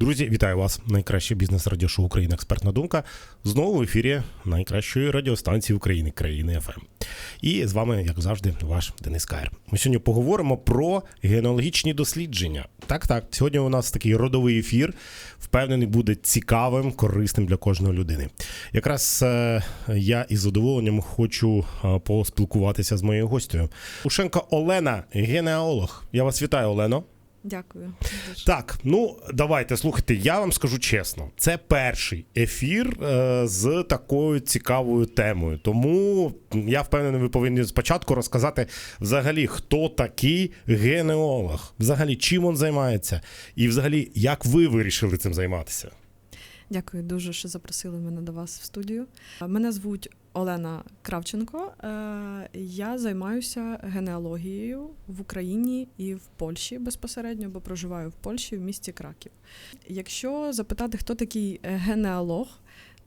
Друзі, вітаю вас! Найкраще бізнес радіошоу Україна Експертна думка. Знову в ефірі найкращої радіостанції України країни ФМ. І з вами, як завжди, ваш Денис Каєр. Ми сьогодні поговоримо про генеалогічні дослідження. Так, так. Сьогодні у нас такий родовий ефір. Впевнений, буде цікавим, корисним для кожної людини. Якраз е, я із задоволенням хочу е, поспілкуватися з моєю гостею. Ушенко Олена, генеалог. Я вас вітаю, Олено. Дякую. Так, ну давайте слухайте. Я вам скажу чесно, це перший ефір е, з такою цікавою темою. Тому я впевнений, ви повинні спочатку розказати взагалі, хто такий генеолог, взагалі чим він займається, і взагалі як ви вирішили цим займатися. Дякую дуже, що запросили мене до вас в студію. Мене звуть Олена Кравченко. Е, Я займаюся генеалогією в Україні і в Польщі безпосередньо, бо проживаю в Польщі в місті Краків. Якщо запитати, хто такий е, генеалог,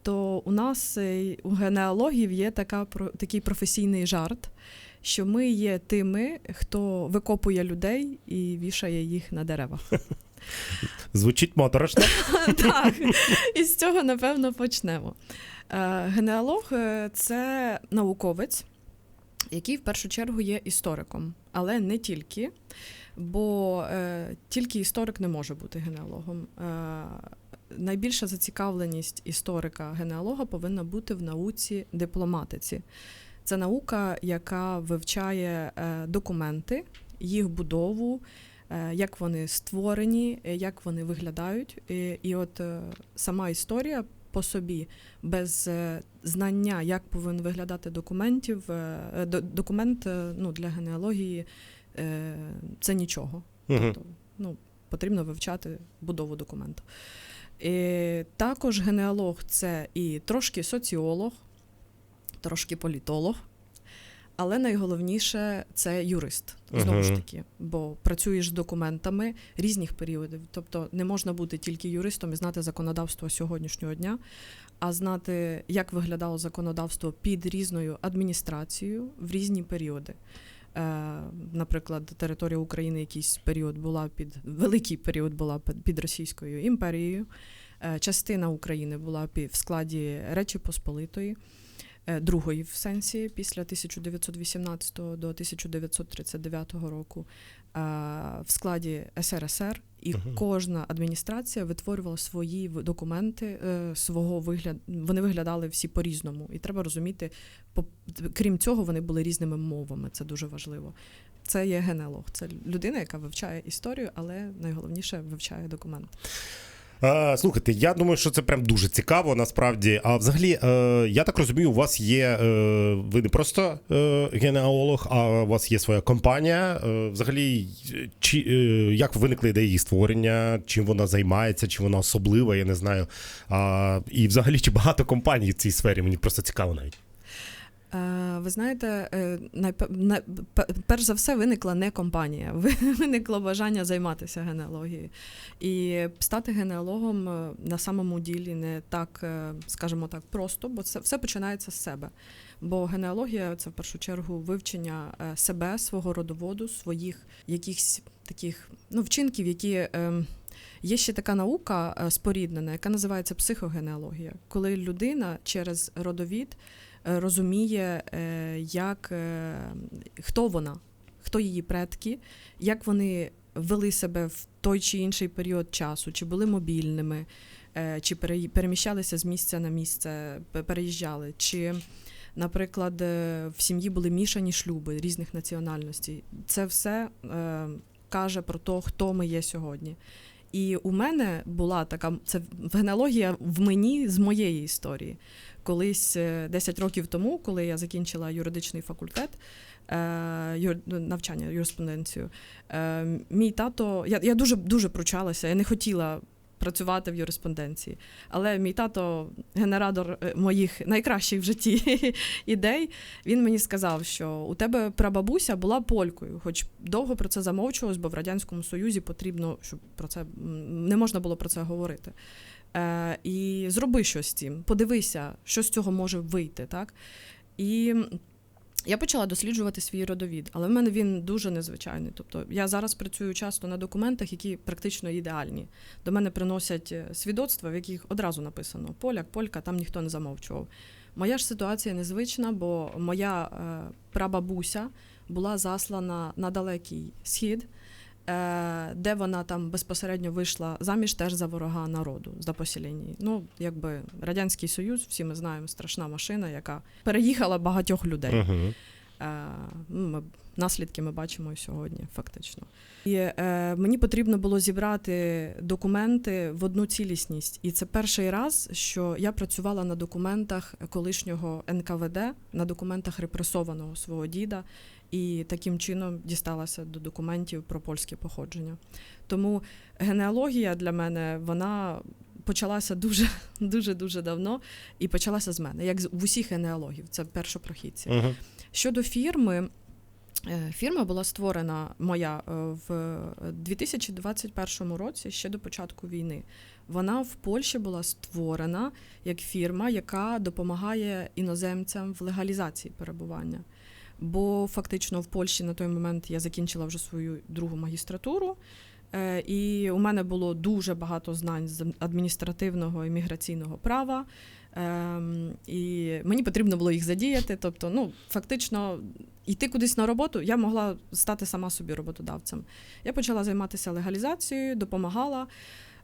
то у нас е, у генеалогів є така, такий професійний жарт, що ми є тими, хто викопує людей і вішає їх на деревах. Звучить моторошно. Так, і з цього напевно почнемо. Е, Генеалог е, це науковець, який в першу чергу є істориком, але не тільки, бо е, тільки історик не може бути генеалогом. Найбільша зацікавленість історика генеалога повинна бути в науці дипломатиці. Це наука, яка вивчає документи, їх будову, як вони створені, е, як вони виглядають. І, і от е, сама історія по собі без е, знання, як повинен виглядати документів, е, е, до- документ е, ну, для генеалогії е, це нічого. Мгм. Тобто, ну, потрібно вивчати будову документу. І також генеалог це і трошки соціолог, трошки політолог, але найголовніше це юрист. Знову ж таки, бо працюєш з документами різних періодів. Тобто не можна бути тільки юристом і знати законодавство сьогоднішнього дня, а знати, як виглядало законодавство під різною адміністрацією в різні періоди. Е, наприклад, територія України якийсь період була під великий період була під- Російською імперією. Е, частина України була в складі Речі Посполитої, другої в сенсі після 1918 до 1939 року е, в складі СРСР, і Мгм. кожна адміністрація витворювала свої документи е, свого вигляд. Вони виглядали всі по-різному. І треба розуміти, по- крім цього, вони були різними мовами. Це дуже важливо. Це є генеалог. Це людина, яка вивчає історію, але найголовніше вивчає документи. Е, Слухайте, я думаю, що це прям дуже цікаво насправді. А взагалі, е, я так розумію, у вас є е, ви не просто генеалог, а у вас є своя компанія. Взагалі, чи як виникла ідея створення, чим вона займається, чи вона особлива, я не знаю. І взагалі, чи багато компаній в цій сфері? Мені просто цікаво навіть. Е, Ви знаєте, е, перш за все виникла не компанія, виникло бажання займатися генеалогією. І стати генеалогом е, на самому ділі не так, скажімо так, просто, бо це все починається з себе. Бо генеалогія це в першу чергу вивчення себе, свого родоводу, своїх якихось таких ну, вчинків, які. е, Є ще така наука споріднена, яка називається психогенеалогія, коли людина через родовід розуміє, е, як, е, хто вона, хто її предки, як вони вели себе в той чи інший період часу, чи були мобільними, е, чи переміщалися з місця на місце, переїжджали, чи, наприклад, е, в сім'ї були мішані шлюби різних національностей. Це все е, каже про те, хто ми є сьогодні. І у мене була така це генеалогія в мені з моєї історії. Колись е, 10 років тому, коли я закінчила юридичний факультет, е, юр- ну, навчання, юриспруденцію, е, мій тато, я, я дуже дуже пручалася, я не хотіла працювати в юриспруденції. Але мій тато, генератор е, моїх найкращих в житті ідей, він мені сказав, що у тебе прабабуся була полькою, хоч довго про це замовчувалось, бо в Радянському Союзі потрібно, щоб про це не можна було про це говорити. Е, і зроби щось з цим, подивися, що з цього може вийти. Так? І Я почала досліджувати свій родовід, але в мене він дуже незвичайний. Тобто я зараз працюю часто на документах, які практично ідеальні. До мене приносять е, свідоцтва, в яких одразу написано поляк, полька, там ніхто не замовчував. Моя ж ситуація незвична, бо моя е, прабабуся була заслана на далекий схід, де вона там безпосередньо вийшла заміж теж за ворога народу за поселення. Ну, якби Радянський Союз, всі ми знаємо, страшна машина, яка переїхала багатьох людей. Е, ну, ми, наслідки ми бачимо і сьогодні, фактично. І е, мені потрібно було зібрати документи в одну цілісність. І це перший раз, що я працювала на документах колишнього НКВД, на документах репресованого свого діда, і таким чином дісталася до документів про польське походження. Тому генеалогія для мене вона почалася дуже дуже дуже давно і почалася з мене, як в усіх генеалогів. Це першопрохідці. Угу. Щодо фірми, е, фірма була створена моя е, в 2021 році, ще до початку війни. Вона в Польщі була створена як фірма, яка допомагає іноземцям в легалізації перебування. Бо фактично в Польщі на той момент я закінчила вже свою другу магістратуру. Е, І у мене було дуже багато знань з адміністративного і міграційного права. Ем, і мені потрібно було їх задіяти. Тобто, ну, фактично, йти кудись на роботу, я могла стати сама собі роботодавцем. Я почала займатися легалізацією, допомагала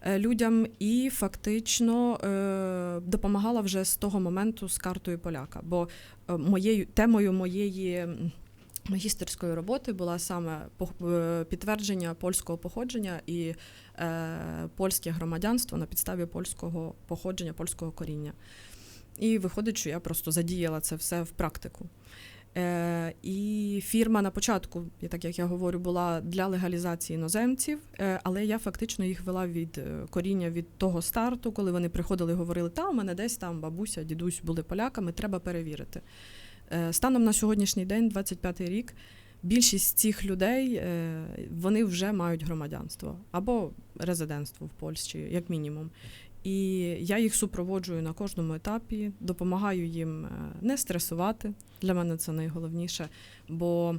людям і фактично е, допомагала вже з того моменту з картою поляка. Бо е, моєю темою моєї. Магістерської роботи була саме е, підтвердження польського походження і е, польське громадянство на підставі польського походження, польського коріння. І виходить, що я просто задіяла це все в практику. Е, і фірма на початку, я так як я говорю, була для легалізації іноземців, е, але я фактично їх вела від е, коріння від того старту, коли вони приходили і говорили, та у мене десь там бабуся, дідусь були поляками, треба перевірити. Е, станом на сьогоднішній день, 25-й рік, більшість цих людей вони вже мають громадянство або резидентство в Польщі, як мінімум. І я їх супроводжую на кожному етапі, допомагаю їм е, не стресувати. Для мене це найголовніше. Бо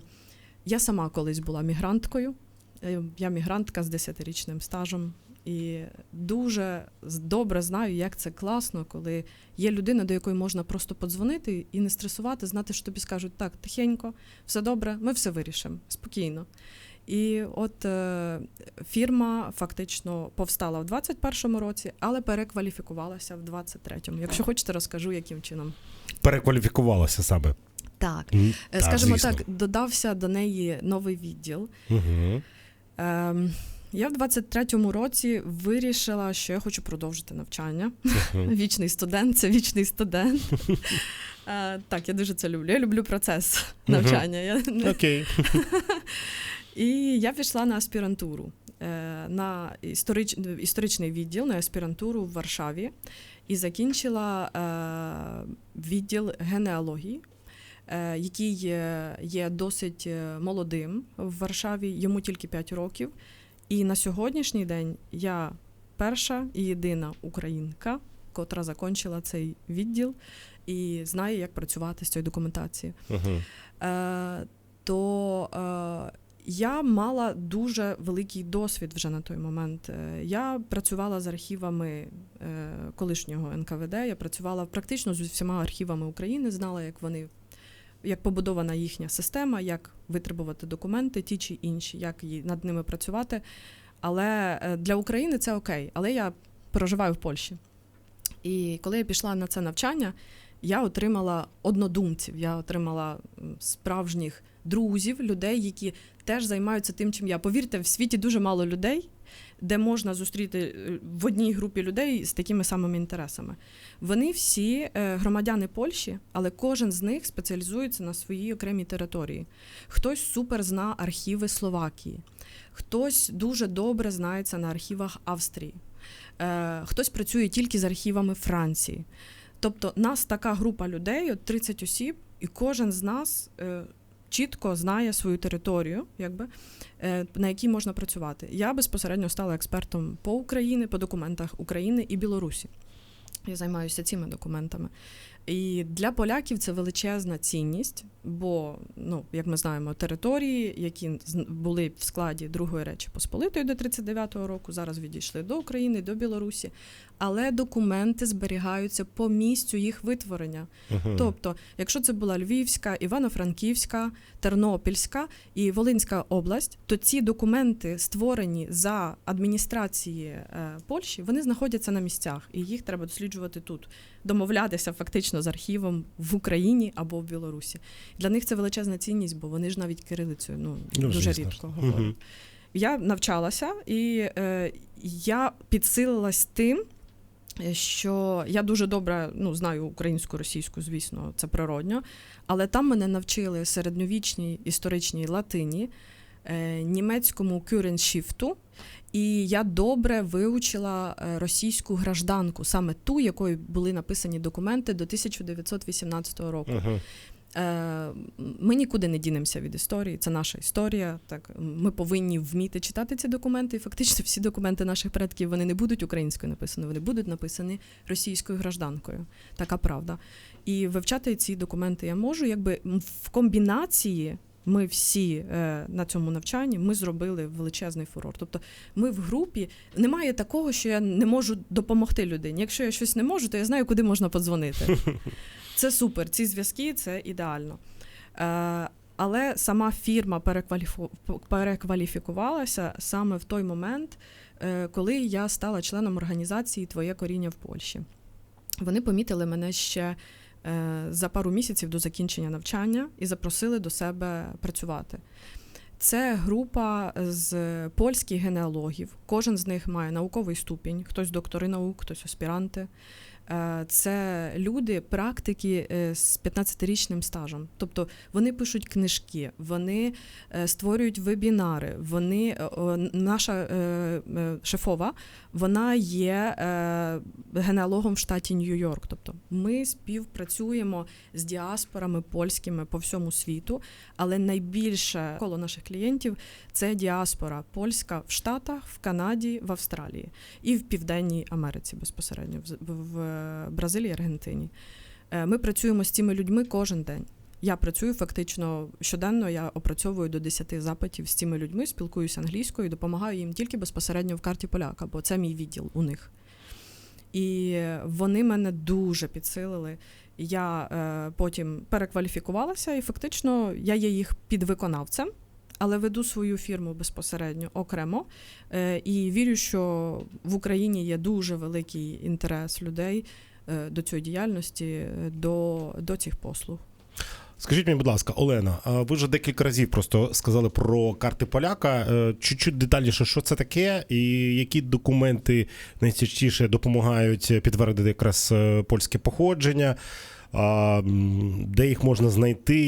я сама колись була мігранткою. Е, Я мігрантка з 10-річним стажем. І дуже добре знаю, як це класно, коли є людина, до якої можна просто подзвонити і не стресувати, знати, що тобі скажуть так, тихенько, все добре, ми все вирішимо спокійно. І от е, фірма фактично повстала в 21-му році, але перекваліфікувалася в 23-му. Якщо хочете, розкажу, яким чином. Перекваліфікувалася саме. Так, Е, скажімо звісно. так, додався до неї новий відділ. Угу. Ем, я в 23-му році вирішила, що я хочу продовжити навчання. Вічний студент це вічний студент. Е, так, я дуже це люблю. Я люблю процес навчання. Я не- Окей. І я пішла на аспірантуру, е, на історич... історичний відділ, на аспірантуру в Варшаві і закінчила е, відділ генеалогії, е, який є, досить молодим в Варшаві, йому тільки 5 років. І на сьогоднішній день я перша і єдина українка, котра закінчила цей відділ і знає, як працювати з цією документацією Угу. е, то я мала дуже великий досвід вже на той момент. Е, Я працювала з архівами е, колишнього НКВД, я працювала практично з усіма архівами України, знала, як вони. Як побудована їхня система, як витребувати документи, ті чи інші, як над ними працювати. Але е, для України це окей. Але я проживаю в Польщі. І коли я пішла на це навчання, я отримала однодумців, я отримала справжніх друзів, людей, які теж займаються тим, чим я. Повірте, в світі дуже мало людей, де можна зустріти е, в одній групі людей з такими самими інтересами. Вони всі е, громадяни Польщі, але кожен з них спеціалізується на своїй окремій території. Хтось супер зна архіви Словакії, хтось дуже добре знається на архівах Австрії, е, хтось працює тільки з архівами Франції. Тобто, нас така група людей, от 30 осіб, і кожен з нас чітко знає свою територію, якби, е, на якій можна працювати. Я безпосередньо стала експертом по Україні, по документах України і Білорусі. Я займаюся цими документами. І для поляків це величезна цінність, бо, ну, як ми знаємо, території, які були в складі Другої Речі Посполитої до 39-го року, зараз відійшли до України, до Білорусі, але документи зберігаються по місцю їх витворення. Мгм. Тобто, якщо це була Львівська, Івано-Франківська, Тернопільська і Волинська область, то ці документи, створені за адміністрації е, Польщі, вони знаходяться на місцях, і їх треба досліджувати тут, домовлятися фактично з архівом в Україні або в Білорусі. Для них це величезна цінність, бо вони ж навіть кирилицею ну, Ну, дуже звісно рідко говорять. Мгм. Я навчалася, і е, я підсилилась тим, що я дуже добре ну, знаю українську, російську, звісно, це природньо. Але там мене навчили середньовічній історичній латині, е, німецькому кюреншіфту. І я добре вивчила е, російську гражданку, саме ту, якою були написані документи до 1918 року. Мгм. Е, Ми нікуди не дінемося від історії, це наша історія. Так ми повинні вміти читати ці документи. І фактично всі документи наших предків вони не будуть українською написані, вони будуть написані російською гражданкою. Така правда. І вивчати ці документи я можу, якби в комбінації. Ми всі е, на цьому навчанні ми зробили величезний фурор. Тобто, ми в групі немає такого, що я не можу допомогти людині. Якщо я щось не можу, то я знаю, куди можна подзвонити. Це супер. Ці зв'язки це ідеально. Е, але сама фірма перекваліфікувалася саме в той момент, е, коли я стала членом організації Твоє коріння в Польщі. Вони помітили мене ще е, за пару місяців до закінчення навчання і запросили до себе працювати. Це група з польських генеалогів. Кожен з них має науковий ступінь, хтось доктори наук, хтось аспіранти. Е, Це люди, практики е, з 15-річним стажем. Тобто вони пишуть книжки, вони е, створюють вебінари. Вони наша шефова, вона є генеалогом в штаті Нью-Йорк. Тобто ми співпрацюємо з діаспорами польськими по всьому світу, але найбільше коло наших клієнтів це діаспора польська в Штатах, в Канаді, в Австралії і в Південній Америці безпосередньо, в Бразилії, Аргентині. Е, Ми працюємо з цими людьми кожен день. Я працюю фактично щоденно. Я опрацьовую до 10 запитів з цими людьми, спілкуюся англійською, допомагаю їм тільки безпосередньо в карті поляка, бо це мій відділ у них. І вони мене дуже підсилили. Я е, потім перекваліфікувалася, і фактично я є їх підвиконавцем, але веду свою фірму безпосередньо окремо. Е, і вірю, що в Україні є дуже великий інтерес людей е, до цієї діяльності, е, до, до цих послуг. Скажіть мені, будь ласка, Олена, ви вже декілька разів просто сказали про карти поляка. Чуть-чуть детальніше, що це таке, і які документи найчастіше допомагають підтвердити якраз польське походження, де їх можна знайти,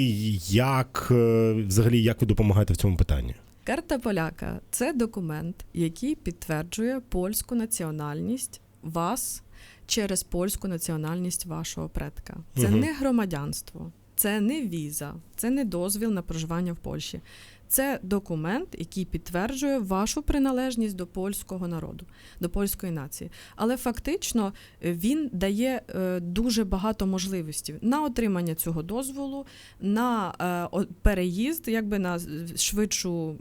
як е, взагалі як ви допомагаєте в цьому питанні? Карта поляка це документ, який підтверджує польську національність вас через польську національність вашого предка. Це Мгм. не громадянство, це не віза, це не дозвіл на проживання в Польщі. Це документ, який підтверджує вашу приналежність до польського народу, до польської нації. Але фактично е, він дає е, дуже багато можливостей на отримання цього дозволу, на е, переїзд, якби на швидшу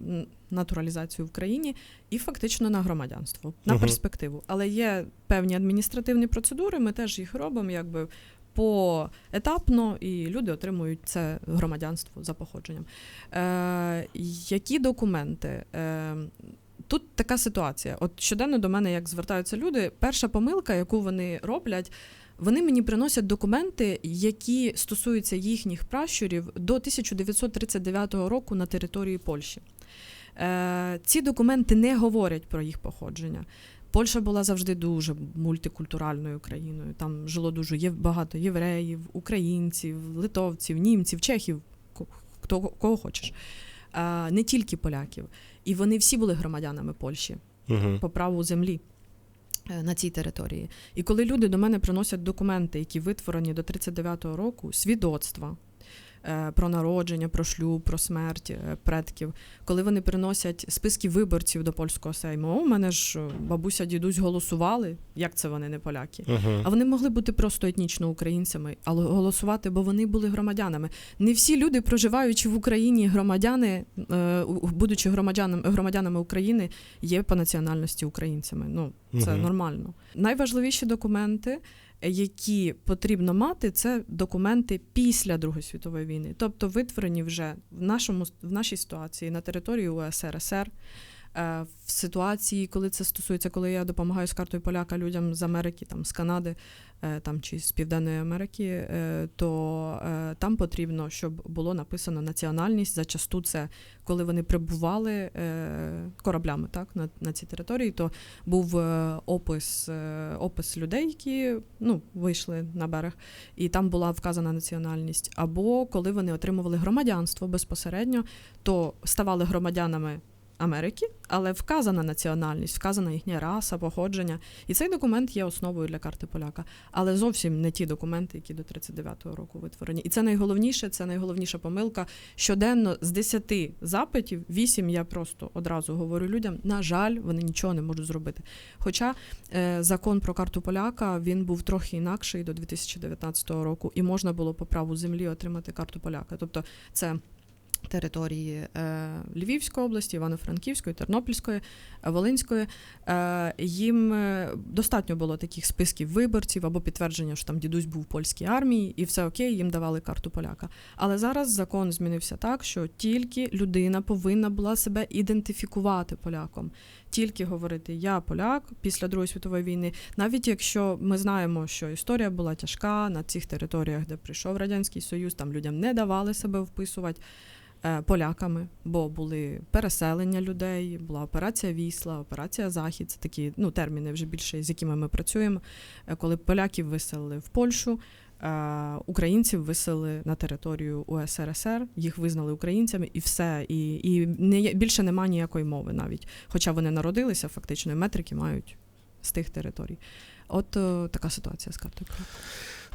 натуралізацію в країні, і фактично на громадянство, на Мгм. перспективу. Але є певні адміністративні процедури, ми теж їх робимо, якби. Поетапно, і люди отримують це громадянство за походженням. Е, які документи? Е, тут така ситуація. От щоденно до мене, як звертаються люди, перша помилка, яку вони роблять, вони мені приносять документи, які стосуються їхніх пращурів до 1939 року на території Польщі. Е, ці документи не говорять про їх походження. Польща була завжди дуже мультикультуральною країною. Там жило дуже є багато євреїв, українців, литовців, німців, чехів, хто кого хочеш. Не тільки поляків. І вони всі були громадянами Польщі Угу. по праву землі е, на цій території. І коли люди до мене приносять документи, які витворені до 39-го року, свідоцтва, про народження, про шлюб, про смерть е, предків, коли вони приносять списки виборців до польського сейму. У мене ж е, бабуся, дідусь голосували. Як це вони не поляки? Угу. А вони могли бути просто етнічно українцями, але голосувати, бо вони були громадянами. Не всі люди, проживаючи в Україні, громадяни, е, будучи громадянами, громадянами України, є по національності українцями. Ну це Мгм. нормально. Найважливіші документи. Які потрібно мати, це документи після Другої світової війни, тобто витворені вже в нашому в нашій ситуації на території УСРСР, в ситуації, коли це стосується, коли я допомагаю з картою поляка людям з Америки, там з Канади е, там чи з Південної Америки, е, то е, там потрібно, щоб було написано національність. Зачасту це коли вони прибували е, кораблями так, на, на цій території, то був е, опис, е, опис людей, які ну, вийшли на берег, і там була вказана національність. Або коли вони отримували громадянство безпосередньо, то ставали громадянами. Америки, але вказана національність, вказана їхня раса, походження. І цей документ є основою для карти поляка, але зовсім не ті документи, які до 39-го року витворені. І це найголовніше, це найголовніша помилка. Щоденно з 10 запитів, 8 я просто одразу говорю людям, на жаль, вони нічого не можуть зробити. Хоча е, закон про карту поляка він був трохи інакший до 2019 року, і можна було по праву землі отримати карту поляка. Тобто це території е, Львівської області, Івано-Франківської, Тернопільської, е, Волинської. Е, їм достатньо було таких списків виборців або підтвердження, що там дідусь був в польській армії, і все окей, їм давали карту поляка. Але зараз закон змінився так, що тільки людина повинна була себе ідентифікувати поляком. Тільки говорити я поляк після Другої світової війни, навіть якщо ми знаємо, що історія була тяжка на цих територіях, де прийшов радянський союз, там людям не давали себе вписувати е, поляками, бо були переселення людей, була операція Вісла, операція Захід. Це такі ну, терміни вже більше, з якими ми працюємо. Е, Коли поляків виселили в Польщу, українців висели на територію УСРСР, їх визнали українцями, і все. І, і не, більше немає ніякої мови навіть. Хоча вони народилися, фактично, і метрики мають з тих територій. От е, така ситуація з картою.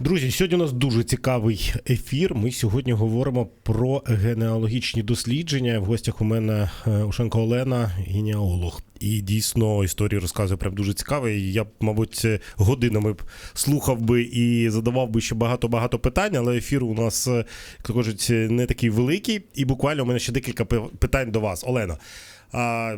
Друзі, сьогодні у нас дуже цікавий ефір. Ми сьогодні говоримо про генеалогічні дослідження. В гостях у мене е, Ушенко Олена, генеалог. І дійсно історію розказує прям дуже цікаво. Я б, мабуть, годинами б слухав би і задавав би ще багато-багато питань, але ефір у нас, е, як кажуть, не такий великий. І буквально у мене ще декілька питань до вас. Олена. А,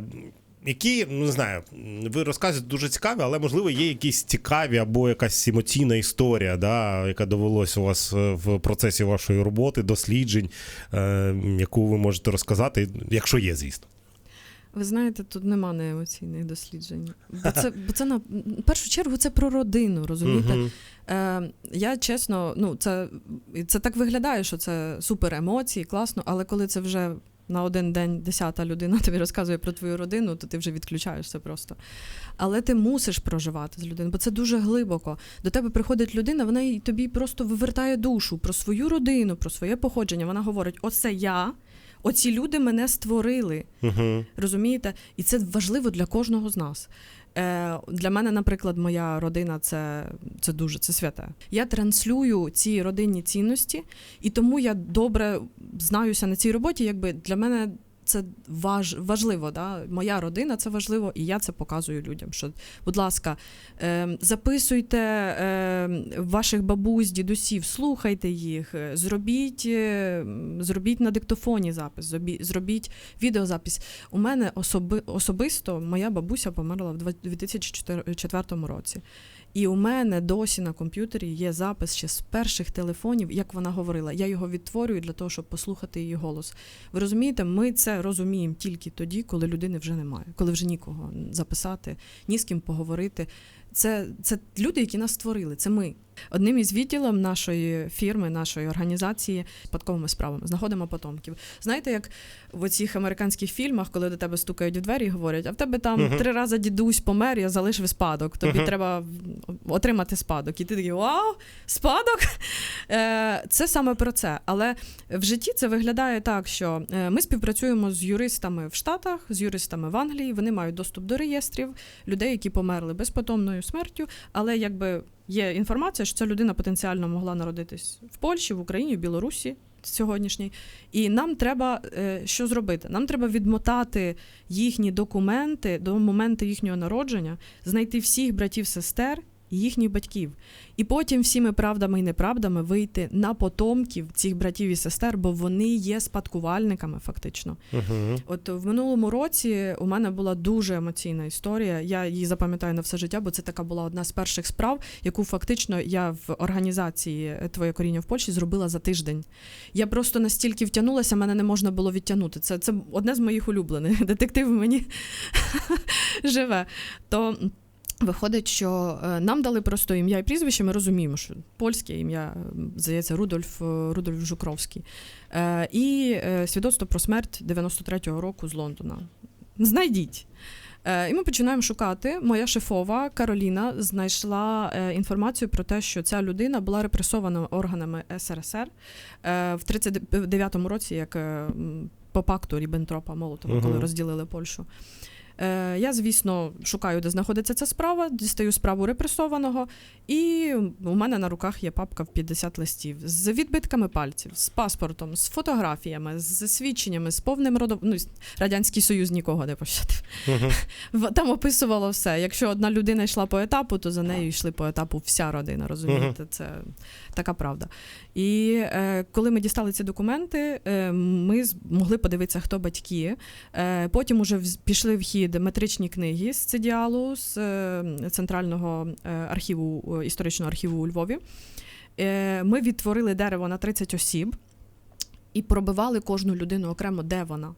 які, ну не знаю, ви розказуєте дуже цікаві, але можливо є якісь цікаві або якась емоційна історія, да, яка довелося у вас е, в процесі вашої роботи, досліджень, е, яку ви можете розказати, якщо є, звісно. Ви знаєте, тут нема неемоційних досліджень. Бо це, бо це на в першу чергу це про родину, розумієте? Е, я чесно, ну це, це так виглядає, що це супер емоції, класно, але коли це вже на один день десята людина тобі розказує про твою родину, то ти вже відключаєшся просто. Але ти мусиш проживати з людиною, бо це дуже глибоко. До тебе приходить людина, вона й тобі просто вивертає душу про свою родину, про своє походження. Вона говорить: оце я, оці люди мене створили. Мгм. Розумієте? І це важливо для кожного з нас. Е, для мене, наприклад, моя родина це, це дуже це святе. Я транслюю ці родинні цінності, і тому я добре знаюся на цій роботі. Якби для мене це важ, важливо. Да? Моя родина це важливо, і я це показую людям. Що, будь ласка, е, записуйте е, ваших бабусь, дідусів, слухайте їх, е, зробіть, е, зробіть на диктофоні запис, зробіть, відеозапис. У мене особи, особисто моя бабуся померла в 2004 році. І у мене досі на комп'ютері є запис ще з перших телефонів, як вона говорила. Я його відтворюю для того, щоб послухати її голос. Ви розумієте, ми це розуміємо тільки тоді, коли людини вже немає, коли вже нікого записати, ні з ким поговорити. Це, це люди, які нас створили, це ми. Одним із відділів нашої фірми, нашої організації спадковими справами знаходимо потомків. Знаєте, як в оцих американських фільмах, коли до тебе стукають в двері і говорять, а в тебе там Мгм. три рази дідусь помер, я залишив спадок. Тобі Мгм. треба отримати спадок. І ти такий вау, спадок. Е, Це саме про це. Але в житті це виглядає так, що е, ми співпрацюємо з юристами в Штатах, з юристами в Англії. Вони мають доступ до реєстрів людей, які померли безпотомною смертю, але якби Є інформація, що ця людина потенціально могла народитись в Польщі, в Україні, в Білорусі сьогоднішній. І нам треба е, що зробити? Нам треба відмотати їхні документи до моменту їхнього народження, знайти всіх братів, сестер і їхніх батьків. І потім всіми правдами і неправдами вийти на потомків цих братів і сестер, бо вони є спадкувальниками, фактично. Угу. От в минулому році у мене була дуже емоційна історія. Я її запам'ятаю на все життя, бо це така була одна з перших справ, яку фактично я в організації Твоє коріння в Польщі зробила за тиждень. Я просто настільки втягнулася, мене не можна було відтягнути. Це, це одне з моїх улюблених. Детектив мені живе. То Виходить, що е, нам дали просто ім'я і прізвище, ми розуміємо, що польське ім'я, здається, Рудольф, е, Рудольф Жукровський. Е, І е, свідоцтво про смерть 93-го року з Лондона. Знайдіть. Е, І ми починаємо шукати. Моя шефова Кароліна знайшла е, інформацію про те, що ця людина була репресована органами СРСР е, в 39-му році, як е, по пакту Ріббентропа Молотова, коли розділили Польщу. Е, Я, звісно, шукаю, де знаходиться ця справа, дістаю справу репресованого, і у мене на руках є папка в 50 листів з відбитками пальців, з паспортом, з фотографіями, з свідченнями, з повним родом. Ну, Радянський Союз нікого не пощадив. Угу. Там описувало все. Якщо одна людина йшла по етапу, то за нею йшли по етапу вся родина. Розумієте, це така правда. І е, коли ми дістали ці документи, е, ми з- могли подивитися, хто батьки. Е, потім уже пішли в хід метричні книги з цидіалу, з е, центрального е, архіву історичного архіву у Львові. Е, ми відтворили дерево на 30 осіб і пробивали кожну людину окремо, де вона.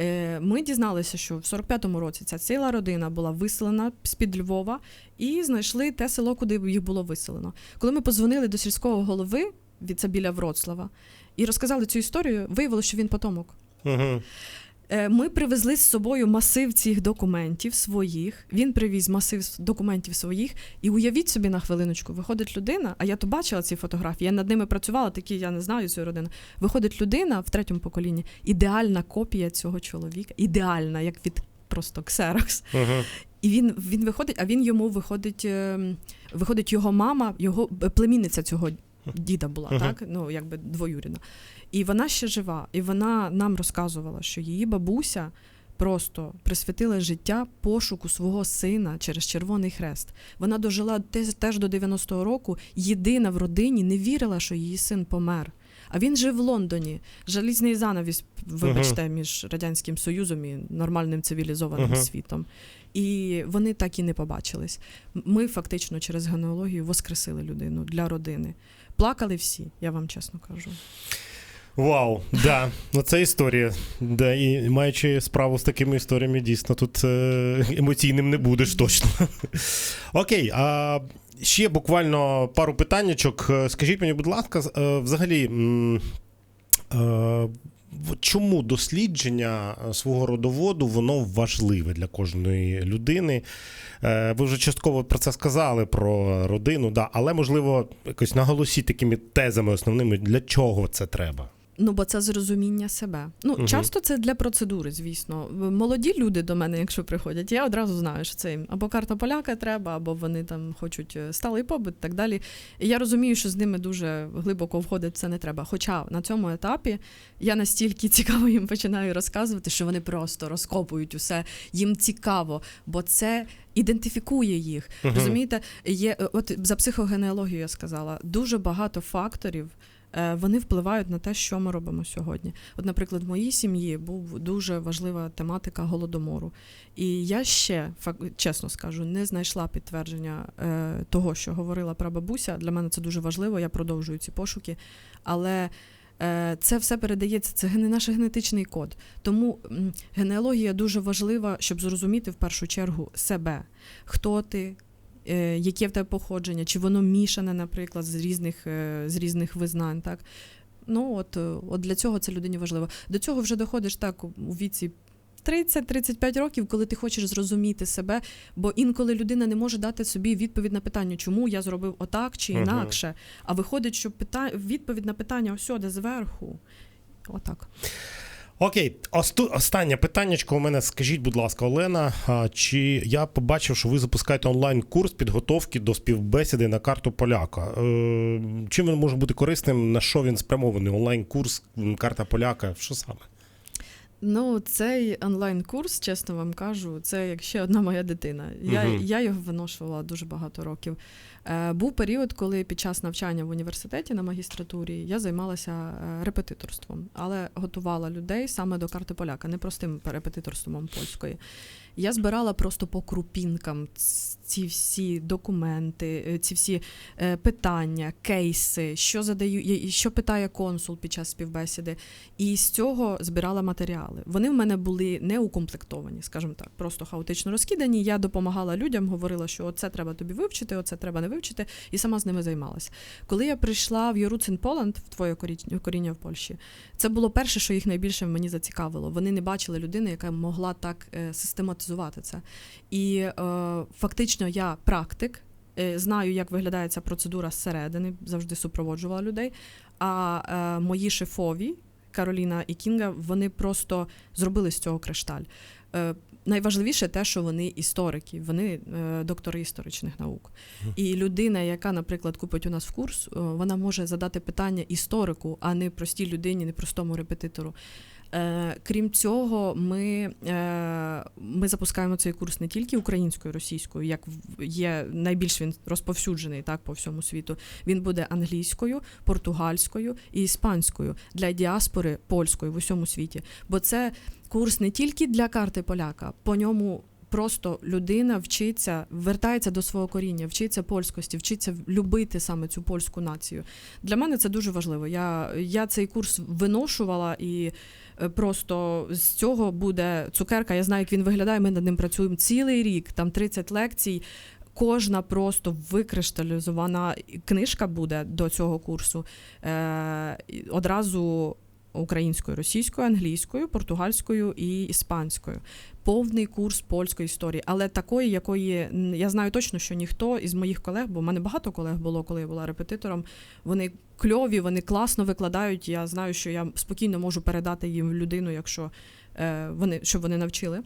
Е, Ми дізналися, що в 45-му році ця ціла родина була виселена з-під Львова і знайшли те село, куди їх було виселено. Коли ми позвонили до сільського голови, від біля Вроцлава, і розказали цю історію, виявилося, що він потомок. Угу. Е, Ми привезли з собою масив цих документів своїх. Він привіз масив документів своїх. І уявіть собі на хвилиночку, виходить людина, а я то бачила ці фотографії, я над ними працювала, такі я не знаю цю родину. Виходить людина в третьому поколінні, ідеальна копія цього чоловіка, ідеальна, як від просто ксерокс. Угу. І він, він виходить, а він йому виходить, ем, виходить його мама, його е, племінниця цього діда була, Мгм. так? Ну, якби двоюрідна. І вона ще жива, і вона нам розказувала, що її бабуся просто присвятила життя пошуку свого сина через Червоний Хрест. Вона дожила теж до 90-го року, єдина в родині не вірила, що її син помер. А він жив в Лондоні. Жалізний занавіс, вибачте, між Радянським Союзом і нормальним цивілізованим Мгм. світом. І вони так і не побачились. Ми фактично через генеалогію воскресили людину для родини. Плакали всі, я вам чесно кажу. Вау, да, ну це історія. Да, і маючи справу з такими історіями, дійсно тут е, емоційним не будеш точно. Окей, а ще буквально пару питаннячок. Е, Скажіть мені, будь ласка, е, взагалі. Чому дослідження свого родоводу воно важливе для кожної людини? Ви вже частково про це сказали про родину, да, але можливо якось наголосіть такими тезами основними, для чого це треба. Ну, бо це зрозуміння себе. Ну, Мгм. часто це для процедури, звісно. Молоді люди до мене, якщо приходять, я одразу знаю, що це їм або карта поляка треба, або вони там хочуть е, сталий побит і так далі. І я розумію, що з ними дуже глибоко входить це не треба. Хоча на цьому етапі я настільки цікаво їм починаю розказувати, що вони просто розкопують усе. Їм цікаво, бо це ідентифікує їх. Мгм. Розумієте, є е, от за психогенеалогію я сказала, дуже багато факторів. Е, Вони впливають на те, що ми робимо сьогодні. От, наприклад, в моїй сім'ї був дуже важлива тематика голодомору. І я ще чесно скажу, не знайшла підтвердження е, того, що говорила прабабуся. Для мене це дуже важливо. Я продовжую ці пошуки. Але е, це все передається, це наш генетичний код. Тому генеалогія дуже важлива, щоб зрозуміти в першу чергу себе, хто ти. Е, Яке в тебе походження, чи воно мішане, наприклад, з різних, е, з різних визнань, так? Ну, от, е, от для цього це людині важливо. До цього вже доходиш так у віці 30-35 років, коли ти хочеш зрозуміти себе, бо інколи людина не може дати собі відповідь на питання, чому я зробив отак чи інакше. А виходить, що пита... відповідь на питання ось де зверху. Отак. Окей, Осту, останнє питаннячко у мене. Скажіть, будь ласка, Олена, чи я побачив, що ви запускаєте онлайн-курс підготовки до співбесіди на карту поляка? Е, чим він може бути корисним? На що він спрямований? Онлайн-курс, карта поляка? Що саме? Ну, цей онлайн-курс, чесно вам кажу, це як ще одна моя дитина. Я, угу. я його виношувала дуже багато років. Е, був період, коли під час навчання в університеті на магістратурі я займалася е, репетиторством, але готувала людей саме до карти поляка, не простим репетиторством польської. Я збирала просто по крупінкам ці всі документи, е, ці всі е, питання, кейси, що задаю, що питає консул під час співбесіди. І з цього збирала матеріали. Вони в мене були не укомплектовані, скажімо так, просто хаотично розкидані. Я допомагала людям, говорила, що оце треба тобі вивчити, оце треба не вивчити, і сама з ними займалася. Коли я прийшла в Юруцин Поланд, в твоє корі- коріння в Польщі, це було перше, що їх найбільше мені зацікавило. Вони не бачили людини, яка могла так е, систематизувати це. І е, фактично я практик. е, Знаю, як виглядає ця процедура зсередини, завжди супроводжувала людей. А е, мої шефові, Кароліна і Кінга, вони просто зробили з цього кришталь. Е, найважливіше те, що вони історики, вони е, доктори історичних наук. І людина, яка, наприклад, купить у нас в курс, е, вона може задати питання історику, а не простій людині, не простому репетитору. Е, крім цього, ми, е, ми запускаємо цей курс не тільки українською, російською, як є найбільш він розповсюджений так по всьому світу. Він буде англійською, португальською і іспанською для діаспори польської в усьому світі. Бо це курс не тільки для карти поляка, по ньому. Просто людина вчиться, вертається до свого коріння, вчиться польськості, вчиться любити саме цю польську націю. Для мене це дуже важливо. Я, я цей курс виношувала і е, просто з цього буде цукерка. Я знаю, як він виглядає. Ми над ним працюємо цілий рік, там 30 лекцій. Кожна просто викришталізована книжка буде до цього курсу. Е, одразу українською, російською, англійською, португальською і іспанською. Повний курс польської історії, але такої, якої я знаю точно, що ніхто із моїх колег, бо в мене багато колег було, коли я була репетитором. Вони кльові, вони класно викладають. Я знаю, що я спокійно можу передати їм людину, якщо е, вони щоб вони навчили.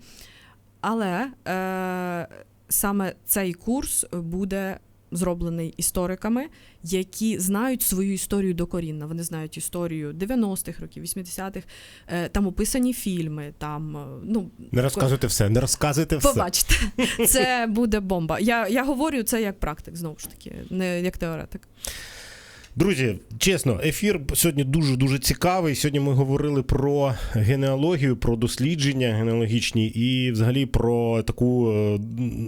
Але е, саме цей курс буде зроблений істориками, які знають свою історію докорінно. Вони знають історію 90-х років, 80-х, е, там описані фільми, там е, ну Не розказуйте все, не розказуйте все. побачите, це буде бомба. Я, я говорю це як практик, знову ж таки, не як теоретик. Друзі, чесно, ефір сьогодні дуже дуже цікавий. Сьогодні ми говорили про генеалогію, про дослідження генеалогічні і взагалі про таку, е,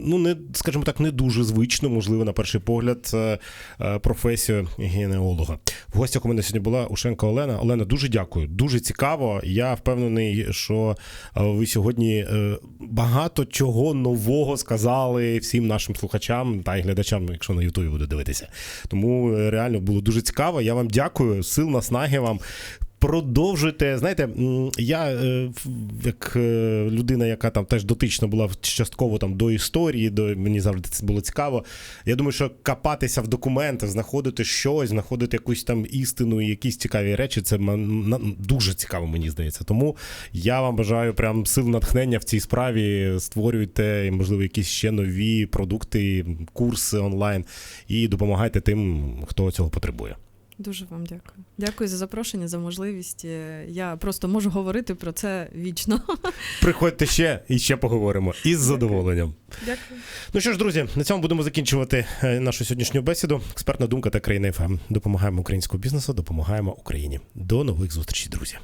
ну не скажімо так, не дуже звичну, можливо, на перший погляд, е, е, професію генеалога. В гостях у мене сьогодні була Ушенко Олена. Олена, дуже дякую, дуже цікаво. Я впевнений, що ви сьогодні багато чого нового сказали всім нашим слухачам та й глядачам, якщо на Ютубі буде дивитися. Тому реально було дуже цікаво. Я вам дякую. Сил наснаги вам. Продовжуйте. Знаєте, я е, як е, людина, яка там теж дотична була частково там до історії, до мені завжди це було цікаво. Я думаю, що копатися в документах, знаходити щось, знаходити якусь там істину і якісь цікаві речі, це дуже цікаво, мені здається. Тому я вам бажаю прям сил натхнення в цій справі. Створюйте, можливо, якісь ще нові продукти, курси онлайн і допомагайте тим, хто цього потребує. Дуже вам дякую. Дякую за запрошення, за можливість. Е, Я просто можу говорити про це вічно. Приходьте ще і ще поговоримо із задоволенням. Дякую. Ну що ж, друзі, на цьому будемо закінчувати е, нашу сьогоднішню бесіду. Експертна думка та країна ФМ. Допомагаємо українському бізнесу, допомагаємо Україні. До нових зустрічей, друзі.